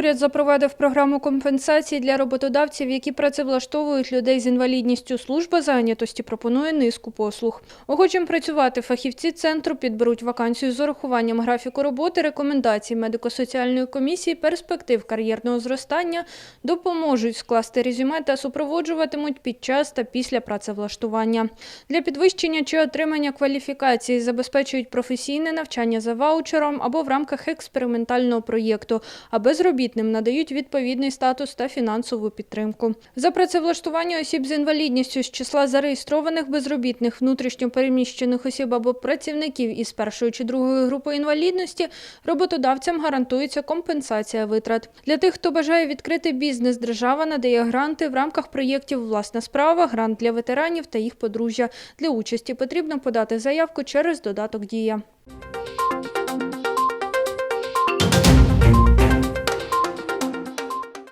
Уряд запровадив програму компенсації для роботодавців, які працевлаштовують людей з інвалідністю. Служба зайнятості пропонує низку послуг. Охочим працювати фахівці центру підберуть вакансію з урахуванням графіку роботи, рекомендацій медико-соціальної комісії, перспектив кар'єрного зростання, допоможуть скласти резюме та супроводжуватимуть під час та після працевлаштування. Для підвищення чи отримання кваліфікації забезпечують професійне навчання за ваучером або в рамках експериментального проєкту, а безробітним надають відповідний статус та фінансову підтримку. За працевлаштування осіб з інвалідністю з числа зареєстрованих безробітних внутрішньо переміщених осіб або працівників із першої чи другої групи інвалідності роботодавцям гарантується компенсація витрат. Для тих, хто бажає відкрити бізнес, держава надає гранти в рамках проєктів Власна справа, грант для ветеранів та їх подружжя. Для участі потрібно подати заявку через додаток Дія.